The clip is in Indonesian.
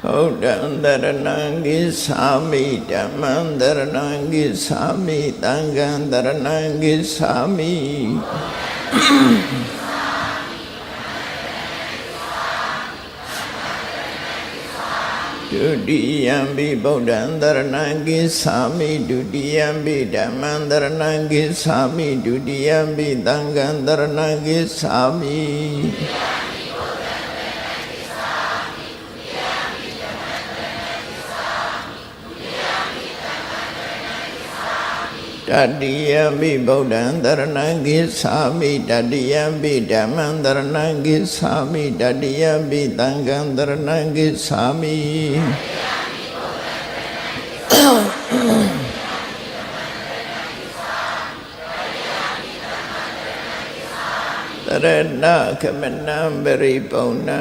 Audandaranangi Sami Dhammandaranangi Sami Tangandaranangi Sami. Dudiyambi nangis Sami Dudiyambi nangis Sami Dudiyambi Tangandaranangi Sami. Dudiyambi တတိယမိဗုဒ္ဓံတရဏံကိသာမိတတိယမိဓမ္မံတရဏံကိသာမိတတိယမိသံဃံတရဏံကိသာမိတရဏခမနံပရိပုံဏံ